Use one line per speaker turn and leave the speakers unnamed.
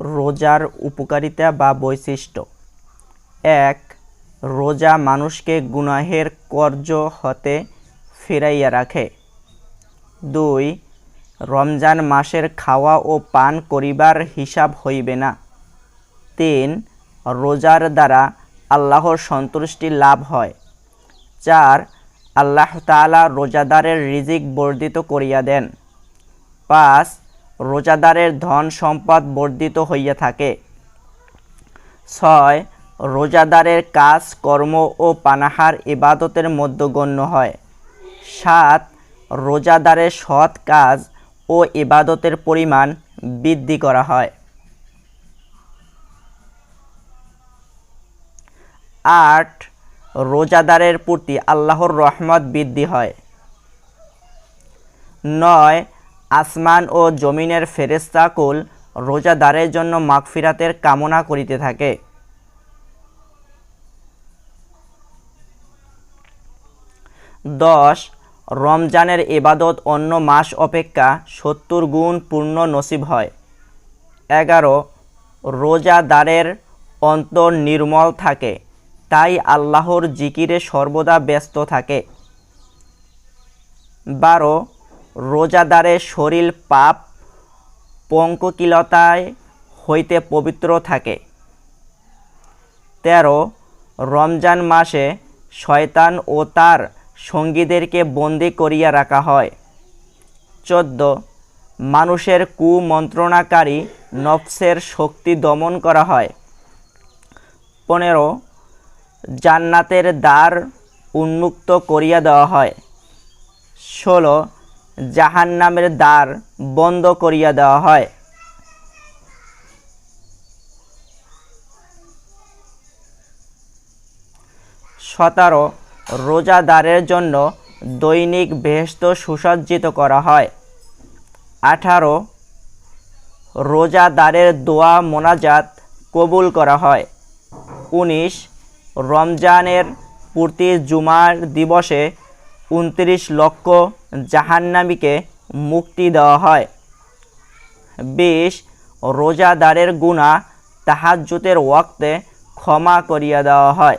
রোজার উপকারিতা বা বৈশিষ্ট্য। এক, রোজা মানুষকে গুনাহের কর্য হতে ফিরাইয়া রাখে। দুই, রমজান মাসের খাওয়া ও পান করিবার হিসাব হইবে না। তিন, রোজার দ্বারা আল্লাহর সন্তুষ্টি লাভ হয়। চার, আল্লাহ তাআলা রোজাদারের রিজিক বর্ধিত করিয়া দেন। পাঁচ রোজাদারের ধন সম্পদ বর্ধিত হইয়া থাকে। ছয়, রোজাদারের কাজ, কর্ম ও পানাহার ইবাদতের মধ্যে গণ্য হয়। সাত, রোজাদারের সৎ কাজ ও ইবাদতের পরিমাণ বৃদ্ধি করা হয়। আট, রোজাদারের প্রতি আল্লাহর রহমত বৃদ্ধি হয়। নয় আসমান ও জমিনের ফেরেস্তাকুল রোজাদারের জন্য মাগফিরাতের কামনা করিতে থাকে। দশ, রমজানের এবাদত অন্য মাস অপেক্ষা সত্তর গুণ পূর্ণ নসিব হয়। এগারো, রোজাদারের অন্তর নির্মল থাকে, তাই আল্লাহর জিকিরে সর্বদা ব্যস্ত থাকে। বারো রোজাদারের শরীর পাপ, পঙ্ককিলতায় হইতে পবিত্র থাকে। তেরো, রমজান মাসে শয়তান ও তার সঙ্গীদেরকে বন্দি করিয়া রাখা হয়। চোদ্দ, মানুষের কুমন্ত্রণাকারী নফসের শক্তি দমন করা হয়। পনেরো, জান্নাতের দ্বার উন্মুক্ত করিয়া দেওয়া হয়। ষোলো জাহান্নামের দ্বার বন্ধ করিয়া দেওয়া হয়। সতেরো, রোজাদারের জন্য দৈনিক বেহেস্ত সুসজ্জিত করা হয়। আঠারো, রোজাদারের দোয়া মোনাজাত কবুল করা হয়। উনিশ, রমজানের প্রতি জুমার দিবসে উনত্রিশ লক্ষ জাহান্নামীকে মুক্তি দেওয়া হয়। বিশ রোজাদারের গুণা তাহাজ্জুতের ওয়াক্তে ক্ষমা করিয়া দেওয়া হয়।